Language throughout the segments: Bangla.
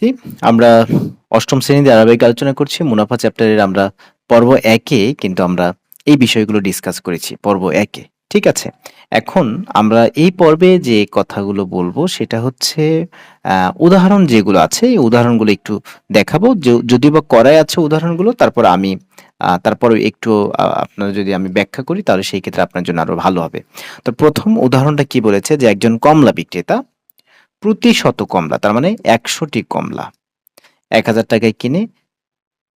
শিক্ষার্থী আমরা অষ্টম শ্রেণীতে ধারাবাহিক আলোচনা করছি। মুনাফা চ্যাপ্টারের আমরা পর্ব একে কিন্তু আমরা এই বিষয়গুলো ডিসকাস করেছি। পর্ব একে। ঠিক আছে? এখন আমরা এই পর্বে যে কথাগুলো বলব সেটা হচ্ছে উদাহরণ যেগুলো আছে, এই উদাহরণগুলো একটু দেখাবো। যদি বা করাই আছে উদাহরণগুলো, তারপর আমি তারপরে একটু আপনারা যদি আমি ব্যাখ্যা করি, তাহলে সেই ক্ষেত্রে আপনার জন্য আরও ভালো হবে। তো প্রথম উদাহরণটা কি বলেছে? যে একজন কমলা বিক্রেতা প্রতি শত কমলা, তার মানে একশোটি কমলা। এক হাজার টাকায় কিনে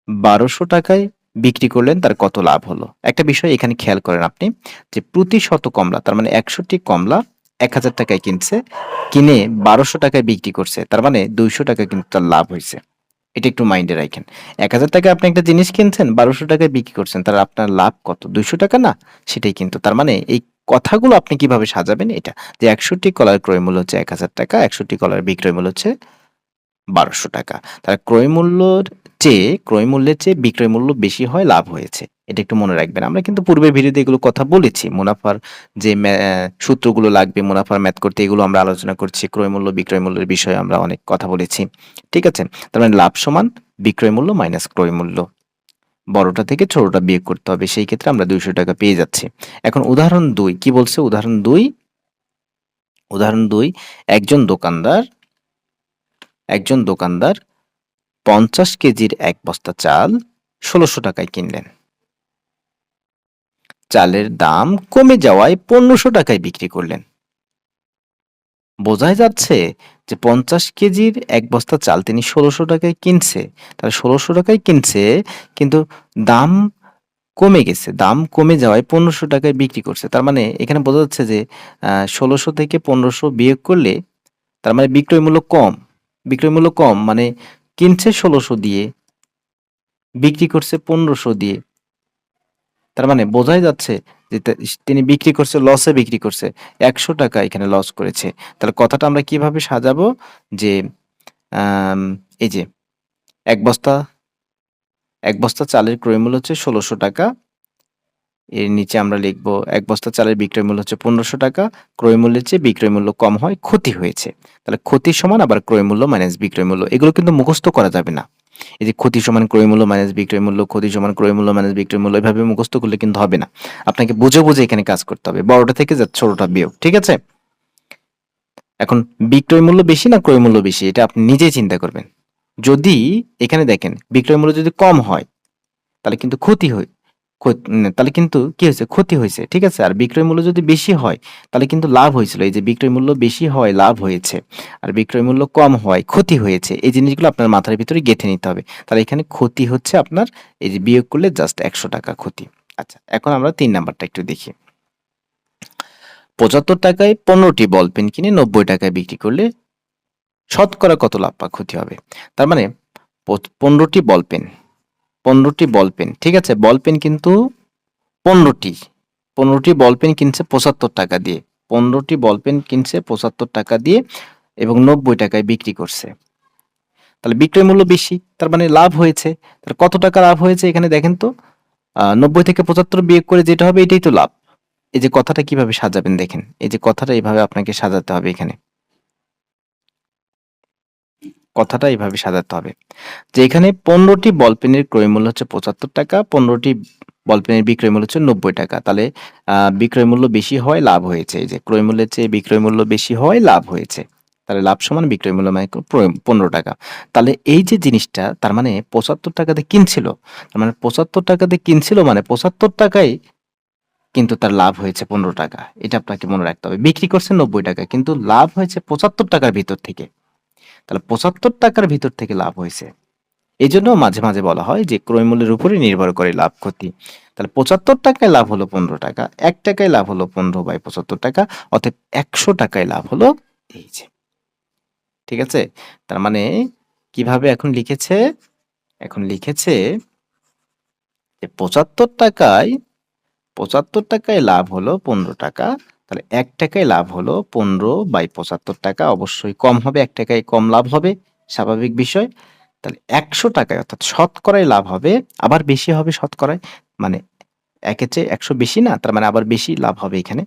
বারোশো টাকায় বিক্রি করলেন, তার কত লাভ হলো? একটা বিষয় এখানে খেয়াল করেন আপনি, যে প্রতি শত কমলা, তার মানে একশোটি কমলা এক হাজার টাকায় কিনছে, কিনে বারোশো টাকায় বিক্রি করছে, তার মানে দুইশো টাকা কিন্তু তার লাভ হয়েছে। এটা একটু মাইন্ডে রাখেন। এক হাজার টাকায় আপনি একটা জিনিস কিনছেন, বারোশো টাকায় বিক্রি করছেন, তার আপনার লাভ কত? দুইশো টাকা না, সেটাই কিন্তু, তার মানে এই কথাগুলো আপনি কীভাবে সাজাবেন? এটা যে একশোটি কলার ক্রয় মূল্য হচ্ছে এক হাজার টাকা একশোটি কলার বিক্রয় মূল্য হচ্ছে বারোশো টাকা। তার ক্রয় মূল্যর চেয়ে, ক্রয় মূল্যের চেয়ে বিক্রয় মূল্য বেশি হয়, লাভ হয়েছে। এটা একটু মনে রাখবেন। আমরা কিন্তু পূর্বে ভিডিওতে এগুলো কথা বলেছি। মুনাফার যে সূত্রগুলো লাগবে, মুনাফার ম্যাথ করতে এগুলো আমরা আলোচনা করছি। ক্রয় মূল্য, বিক্রয় মূল্যের বিষয়ে আমরা অনেক কথা বলেছি। ঠিক আছে? তার মানে লাভ সমান, বিক্রয় মূল্য মাইনাস ক্রয় মূল্য। বড়টা থেকে ছোটটা বিয়োগ করতে হবে। সেই ক্ষেত্রে আমরা দুইশো টাকা পেয়ে যাচ্ছি। এখন উদাহরণ দুই, কি বলছে? উদাহরণ দুই উদাহরণ দুই, একজন দোকানদার একজন দোকানদার পঞ্চাশ কেজির এক বস্তা চাল ষোলোশো টাকায় কিনলেন। চালের দাম কমে যাওয়ায় পনেরোশো টাকায় বিক্রি করলেন। বোঝাই যাচ্ছে যে পঞ্চাশ কেজির এক বস্তা চাল তিনি ষোলোশো টাকায় কিনছে। তাহলে ষোলোশো টাকায় কিনছে, কিন্তু দাম কমে গেছে। দাম কমে যাওয়ায় পনেরোশো টাকায় বিক্রি করছে। তার মানে এখানে বোঝা যাচ্ছে যে ষোলোশো থেকে পনেরোশো বিয়োগ করলে তার মানে বিক্রয় মূল্য কম। বিক্রয় মূল্য কম মানে কিনছে ষোলোশো দিয়ে, বিক্রি করছে পনেরোশো দিয়ে। তার মানে বোঝাই যাচ্ছে যে তিনি বিক্রি করছে লসে বিক্রি করছে, একশো টাকা এখানে লস করেছে। তাহলে কথাটা আমরা কীভাবে সাজাবো? যে এই যে, এক বস্তা এক বস্তা চালের ক্রয় মূল্য হচ্ছে ষোলোশো টাকা। এর নিচে আমরা লিখব, এক বস্তা চালের বিক্রয় মূল্য হচ্ছে পনেরোশো টাকা, ক্রয় মূল্যের চেয়ে বিক্রয় মূল্য কম হয়, ক্ষতি হয়েছে। তাহলে ক্ষতি সমান আবার ক্রয় মূল্য মাইনাস বিক্রয় মূল্য, এগুলো কিন্তু মুখস্থ করা যাবে না। এই যে ক্ষতি সমান ক্রয় মূল্য মাইনাস বিক্রয় মূল্য, ক্ষতি সমান ক্রয় মূল্য মাইনাস বিক্রয় মূল্য, এভাবে মুখস্থ করলে কিন্তু হবে না। আপনাকে বুঝে বুঝে এখানে কাজ করতে হবে, বড়টা থেকে যা ছোটটা বিয়োগ, ঠিক আছে? এখন বিক্রয় মূল্য বেশি না ক্রয় মূল্য বেশি, এটা আপনি নিজেই চিন্তা করবেন। যদি এখানে দেখেন বিক্রয় মূল্য যদি কম হয়, তাহলে কিন্তু ক্ষতি হয় তাহলে কিন্তু কি হয়েছে? ক্ষতি হয়েছে, ঠিক আছে? আর বিক্রয় মূল্য যদি বেশি হয়, তাহলে কিন্তু লাভ হয়েছিল। এই যে বিক্রয় মূল্য বেশি হয়, লাভ হয়েছে। আর বিক্রয় মূল্য কম হয়, ক্ষতি হয়েছে। এই জিনিসগুলো আপনার মাথার ভিতরে গেঁথে নিতে হবে। তাহলে এখানে ক্ষতি হচ্ছে আপনার, এই যে বিয়োগ করলে জাস্ট একশো টাকা ক্ষতি। আচ্ছা এখন আমরা তিন নাম্বারটা একটু দেখি। পঁচাত্তর টাকায় পনেরোটি বল পেন কিনে নব্বই টাকায় বিক্রি করলে শতকরা কত লাভ বা ক্ষতি হবে? তার মানে পনেরোটি বল পেন। পনেরোটি বল পেন ঠিক আছে? বল পেন কিন্তু পনেরোটি। পনেরোটি বল পেন কিনছে পঁচাত্তর টাকা দিয়ে। পনেরোটি বল পেন কিনছে পঁচাত্তর টাকা দিয়ে এবং নব্বই টাকায় বিক্রি করছে। তাহলে বিক্রয় মূল্য বেশি, তার মানে লাভ হয়েছে। তাহলে কত টাকা লাভ হয়েছে এখানে দেখেন তো? নব্বই থেকে পঁচাত্তর বিয়োগ করে যেটা হবে এটাই তো লাভ। এই যে কথাটা কীভাবে সাজাবেন দেখেন। এই যে কথাটা এইভাবে আপনাকে সাজাতে হবে এখানে। কথাটা এইভাবে সাজাতে হবে। যে এখানে পনেরোটি বল পেনের ক্রয় মূল্য হচ্ছে পঁচাত্তর টাকা, পনেরোটি বল পেনের বিক্রয় মূল্য হচ্ছে নব্বই টাকা। তাহলে বিক্রয় মূল্য বেশি হয়, লাভ হয়েছে। এই যে ক্রয় মূল্যের চেয়ে বিক্রয় মূল্য বেশি হয়, লাভ হয়েছে। তাহলে লাভ সমান, বিক্রয় মূল্য মানে পনেরো টাকা। তাহলে এই যে জিনিসটা, তার মানে পঁচাত্তর টাকাতে কিনছিল। তার মানে পঁচাত্তর টাকাতে কিনছিল মানে পঁচাত্তর টাকায় কিন্তু তার লাভ হয়েছে পনেরো টাকা। এটা আপনাকে মনে রাখতে হবে। বিক্রি করছে নব্বই টাকা, কিন্তু লাভ হয়েছে পঁচাত্তর টাকার ভিতর থেকে। তাহলে পঁচাত্তর টাকার ভিতর থেকে লাভ হয়েছে। এই জন্য মাঝে মাঝে বলা হয় যে ক্রয় মূল্যের উপরে নির্ভর করে লাভ ক্ষতি। তাহলে পঁচাত্তর টাকায় লাভ হলো পনেরো টাকা, এক টাকায় লাভ হলো পনেরো বাই পঁচাত্তর টাকা অর্থাৎ একশো টাকায় লাভ হলো এই যে। ঠিক আছে? তার মানে কীভাবে এখন লিখেছে? এখন লিখেছে যে পঁচাত্তর টাকায় পঁচাত্তর টাকায় লাভ হলো পনেরো টাকা তাহলে এক টাকায় লাভ হলো পনেরো বাই পঁচাত্তর টাকা। অবশ্যই কম হবে, এক টাকায় কম লাভ হবে, স্বাভাবিক বিষয়। তাহলে একশো টাকায়, অর্থাৎ শতকরায় লাভ হবে, আবার বেশি হবে শতকরায় মানে একের চেয়ে একশো বেশি না, তার মানে আবার বেশি লাভ হবে এখানে।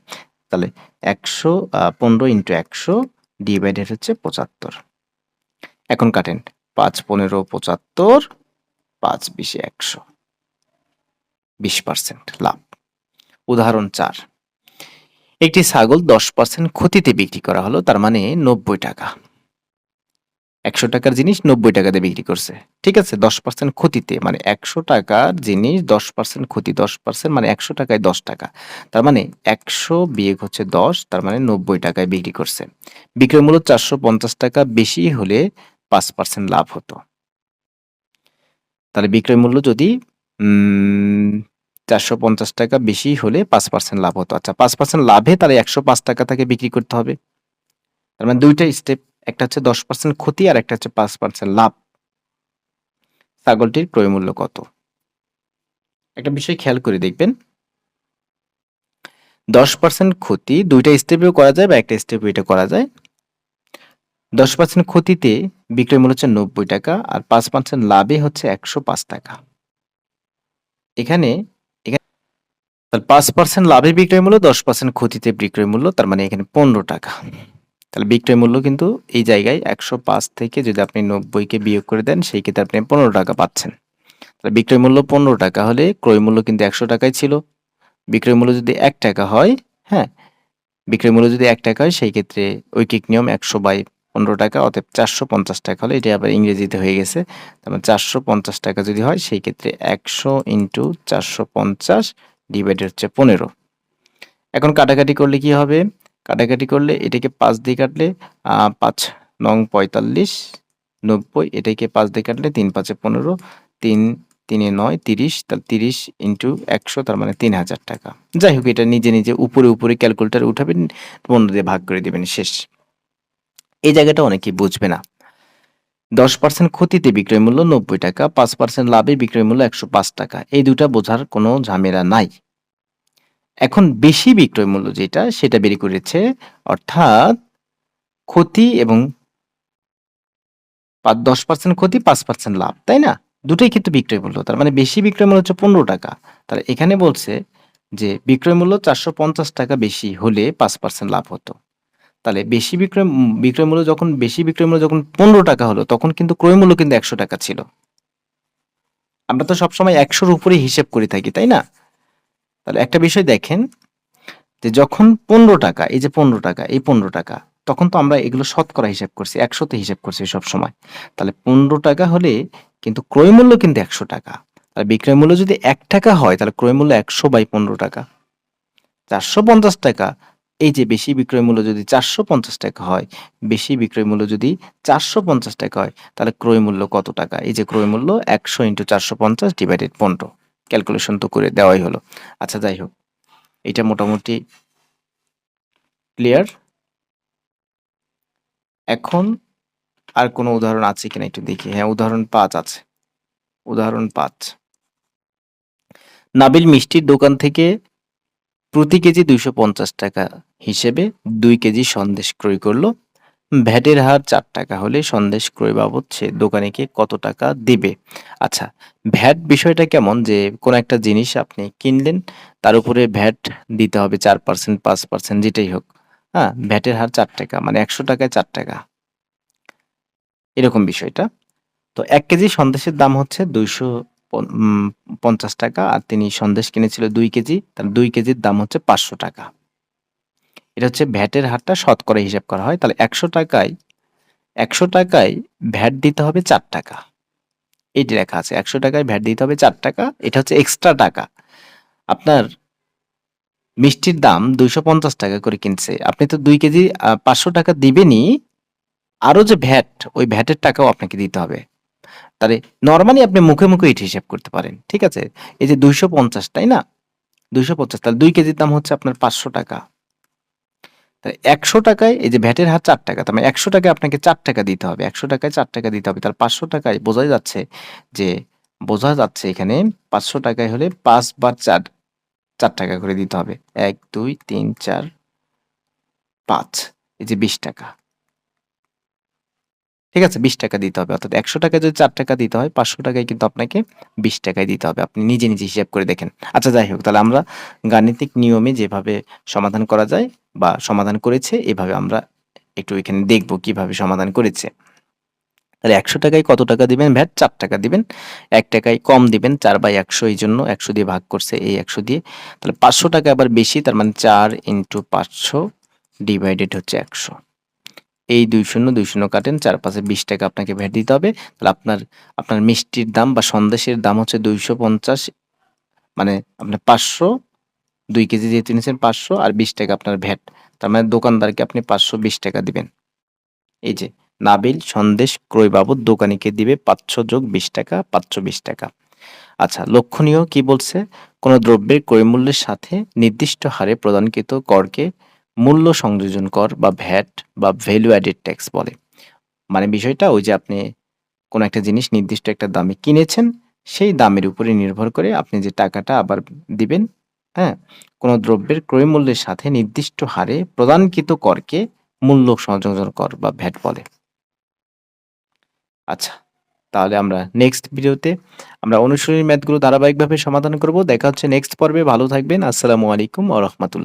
তাহলে একশো পনেরো ইন্টু একশো ডিভাইডেড হচ্ছে পঁচাত্তর। এখন কাটেন, পাঁচ পনেরো পঁচাত্তর, পাঁচ বিশে একশো, বিশ পার্সেন্ট লাভ। উদাহরণ চার। একটি ছাগল দশ পার্সেন্ট ক্ষতিতে বিক্রি করা হলো, তার মানে নব্বই টাকা। একশো টাকার জিনিস নব্বই টাকাতে বিক্রি করছে। ঠিক আছে, দশ পার্সেন্ট ক্ষতিতে মানে একশো টাকার জিনিস দশ পার্সেন্ট ক্ষতি, দশ পার্সেন্ট মানে একশো টাকায় দশ টাকা। তার মানে একশো বিয়োগ হচ্ছে দশ, তার মানে নব্বই টাকায় বিক্রি করছে। বিক্রয় মূল্য চারশো পঞ্চাশ টাকা, বেশি হলে পাঁচ পার্সেন্ট লাভ হতো। তাহলে বিক্রয় মূল্য যদি চারশো পঞ্চাশ টাকা বেশি হলে পাঁচ পার্সেন্ট লাভ হতো। আচ্ছা পাঁচ পার্সেন্ট লাভে তাহলে একশো পাঁচ টাকা থেকে বিক্রি করতে হবে। তার মানে দুইটা স্টেপ একটা হচ্ছে দশ পার্সেন্ট ক্ষতি আর একটা হচ্ছে পাঁচ পার্সেন্ট লাভ। ছাগলটির ক্রয় মূল্য কত? একটা বিষয় খেয়াল করে দেখবেন। দশ পার্সেন্ট ক্ষতি দুইটা স্টেপেও করা যায় বা একটা স্টেপে এটা করা যায়। দশ পার্সেন্ট ক্ষতিতে বিক্রয় মূল্য হচ্ছে নব্বই টাকা আর পাঁচ পার্সেন্ট লাভে হচ্ছে একশো পাঁচ টাকা। এখানে পাঁচ পার্সেন্ট লাভে বিক্রয় মূল্য, দশ পার্সেন্ট ক্ষতিতে বিক্রয় মূল্য, তার মানে এখানে পনেরো টাকা। তাহলে বিক্রয় মূল্য কিন্তু এই জায়গায় একশো পাঁচ থেকে যদি আপনি নব্বইকে বিয়োগ করে দেন, সেই ক্ষেত্রে আপনি পনেরো টাকা পাচ্ছেন। তাহলে বিক্রয় মূল্য পনেরো টাকা হলে ক্রয় মূল্য কিন্তু একশো টাকায় ছিল। বিক্রয় মূল্য যদি এক টাকা হয় হ্যাঁ বিক্রয় মূল্য যদি এক টাকা হয়, সেই ক্ষেত্রে ঐকিক নিয়ম একশো বাই পনেরো টাকা, অতএব চারশো পঞ্চাশ টাকা হলে এটা আবার ইংরেজিতে হয়ে গেছে। তারপর চারশো পঞ্চাশ টাকা যদি হয়, সেই ক্ষেত্রে একশো ইন্টু চারশো পঞ্চাশ ডিভাইডেড হচ্ছে পনেরো। এখন কাটাকাটি করলে কি হবে? কাটাকাটি করলে এটাকে পাঁচ দিয়ে কাটলে পাঁচ নং পঁয়তাল্লিশ, নব্বই, এটাকে পাঁচ দিয়ে কাটলে তিন পাঁচে পনেরো, তিন, তিনে নয়, তিরিশ তার তিরিশ ইন্টু একশো, তার মানে তিন হাজার টাকা। যাই হোক, এটা নিজে নিজে উপরে উপরে ক্যালকুলেটার উঠাবেন, পনেরো দিয়ে ভাগ করে দেবেন শেষ। এই জায়গাটা অনেকেই বুঝবে না। দশ পার্সেন্ট ক্ষতিতে বিক্রয় মূল্য নব্বই টাকা, পাঁচ পার্সেন্ট লাভে বিক্রয় মূল্য একশো পাঁচ টাকা। এই দুটা বোঝার কোনো ঝামেলা নাই। এখন বেশি বিক্রয় মূল্য যেটা, সেটা বের করেছে অর্থাৎ ক্ষতি এবং দশ পার্সেন্ট ক্ষতি, পাঁচ পার্সেন্ট লাভ, তাই না? দুটোই কিন্তু বিক্রয় মূল্য। তার মানে বেশি বিক্রয় মূল্য হচ্ছে পনেরো টাকা। তাহলে এখানে বলছে যে বিক্রয় মূল্য চারশো পঞ্চাশ টাকা বেশি হলে পাঁচ পার্সেন্ট লাভ হতো। তাহলে বেশি বিক্রয় বিক্রয় মূল্য যখন, বেশি বিক্রয় মূল্য যখন পনেরো টাকা হলো, তখন কিন্তু ক্রয় মূল্য কিন্তু একশো টাকা ছিল। আমরা তো সবসময় একশোর উপরে হিসেব করে থাকি, তাই না? তাহলে একটা বিষয় দেখেন, যে যখন পনেরো টাকা, এই যে পনেরো টাকা, এই পনেরো টাকা, তখন তো আমরা এগুলো শতকরা হিসাব করছি, একশোতে হিসাব করছি সব সময় তাহলে পনেরো টাকা হলে কিন্তু ক্রয় মূল্য কিন্তু একশো টাকা। তাহলে বিক্রয় মূল্য যদি এক টাকা হয়, তাহলে ক্রয় মূল্য একশো বাই পনেরো টাকা। চারশো পঞ্চাশ টাকা এই যে বেশি বিক্রয় মূল্য যদি চারশো পঞ্চাশ টাকা হয়, বেশি বিক্রয় মূল্য যদি চারশো পঞ্চাশ টাকা হয়, তাহলে ক্রয় মূল্য কত টাকা? এই যে ক্রয় মূল্য একশো ইন্টু চারশো পঞ্চাশ ডিভাইডেড পনেরো। ক্যালকুলেশন তো করে দেওয়াই হলো। আচ্ছা যাই হোক। এটা মোটামুটি ক্লিয়ার এখন আর কোনো উদাহরণ আছে কিনা একটু দেখি। হ্যাঁ উদাহরণ পাঁচ আছে। উদাহরণ পাঁচ। নাবিল মিষ্টির দোকান থেকে প্রতি কেজি দুইশো পঞ্চাশ টাকা হিসেবে দুই কেজি সন্দেশ ক্রয় করল। ভ্যাটের হার চার টাকা হলে সন্দেশ ক্রয় বাবদ সে দোকানিকে কত টাকা দিবে? আচ্ছা ভ্যাট বিষয়টা কেমন? যে কোনো একটা জিনিস আপনি কিনলেন, তার উপরে ভ্যাট দিতে হবে চার পার্সেন্ট, পাঁচ পার্সেন্ট, যেটাই হোক। হ্যাঁ ভ্যাটের হার চার টাকা মানে একশো টাকায় চার টাকা। এরকম বিষয়টা। তো এক কেজি সন্দেশের দাম হচ্ছে দুইশো পঞ্চাশ টাকা আর তিনি সন্দেশ কিনেছিল দুই কেজি, তার দুই কেজির দাম হচ্ছে পাঁচশো টাকা। এটা হচ্ছে ভ্যাটের হারটা শতকরা হিসাব করা হয়। তাহলে একশো টাকায় একশো টাকায় ভ্যাট দিতে হবে চার টাকা। এইটি লেখা আছে, একশো টাকায় ভ্যাট দিতে হবে চার টাকা, এটা হচ্ছে এক্সট্রা টাকা। আপনার মিষ্টির দাম দুইশো পঞ্চাশ টাকা করে কিনছে। আপনি তো দুই কেজি পাঁচশো টাকা দিবেনই, আরও যে ভ্যাট, ওই ভ্যাটের টাকাও আপনাকে দিতে হবে। তাহলে নর্মালি আপনি মুখে মুখে এটি হিসাব করতে পারেন, ঠিক আছে? এই যে দুইশো পঞ্চাশ, তাই না? দুইশো পঞ্চাশ, তাহলে দুই কেজির দাম হচ্ছে আপনার পাঁচশো টাকা। তাহলে একশো টাকায়, এই যে ভ্যাটের হার চার টাকা, তার মানে একশো টাকায় আপনাকে চার টাকা দিতে হবে, একশো টাকায় চার টাকা দিতে হবে। তাহলে পাঁচশো টাকায় বোঝা যাচ্ছে যে, বোঝা যাচ্ছে এখানে পাঁচশো টাকায় হলে পাঁচ বার চার চার টাকা করে দিতে হবে। এক, দুই, তিন, চার, পাঁচ, এই যে বিশ টাকা। ঠিক আছে, বিশ টাকা দিতে হবে। অর্থাৎ একশো টাকা যদি চার টাকা দিতে হয়, পাঁচশো টাকায় কিন্তু আপনাকে বিশ টাকায় দিতে হবে। আপনি নিজে নিজে হিসাব করে দেখেন। আচ্ছা যাই হোক, তাহলে আমরা গাণিতিক নিয়মে যেভাবে সমাধান করা যায় বা সমাধান করেছে, এভাবে আমরা একটু এখানে দেখব কীভাবে সমাধান করেছে। তাহলে একশো টাকায় কত টাকা দিবেন? ভ্যাট, চার টাকা দিবেন। এক টাকায় কম দিবেন, চার বাই একশো, এই জন্য একশো দিয়ে ভাগ করছে এই একশো দিয়ে। তাহলে পাঁচশো টাকা আবার বেশি, তার মানে চার ইন্টু পাঁচশো ডিভাইডেড হচ্ছে একশো। এই দুই শূন্য দুই শূন্য কাটেন চার পাশে বিশ টাকা আপনাকে ভ্যাট দিতে হবে। তাহলে আপনার আপনার মিষ্টির দাম বা সন্দেশের দাম হচ্ছে দুইশো পঞ্চাশ মানে আপনার পাঁচশো, দুই কেজি যেহেতু নিয়েছেন পাঁচশো আর বিশ টাকা আপনার ভ্যাট। তার মানে দোকানদারকে আপনি পাঁচশো বিশ টাকা দিবেন। এই যে নাবিল, সন্দেশ ক্রয় বাবদ দোকানিকে দিবে পাঁচশো যোগ বিশ টাকা, পাঁচশো বিশ টাকা। আচ্ছা লক্ষণীয় কি বলছে? কোনো দ্রব্যের ক্রয় মূল্যের সাথে নির্দিষ্ট হারে প্রদানকৃত করকে মূল্য সংযোজন কর বা ভ্যাট বা ভ্যালু অ্যাডেড ট্যাক্স বলে। মানে বিষয়টা ওই যে আপনি কোনো একটা জিনিস নির্দিষ্ট একটা দামে কিনেছেন, সেই দামের উপরে নির্ভর করে আপনি যে টাকাটা আবার দিবেন হ্যাঁ কোনো দ্রব্যের ক্রয় মূল্যের সাথে নির্দিষ্ট হারে প্রদানকৃত করকে মূল্য সংযোজন কর বা ভ্যাট বলে। আচ্ছা তাহলে আমরা নেক্সট ভিডিওতে আমরা অনুশীলনী ম্যাথগুলো ধারাবাহিকভাবে সমাধান করব। দেখা হচ্ছে নেক্সট পর্বে। ভালো থাকবেন। আসসালামু আলাইকুম ও রহমতুল্লাহ।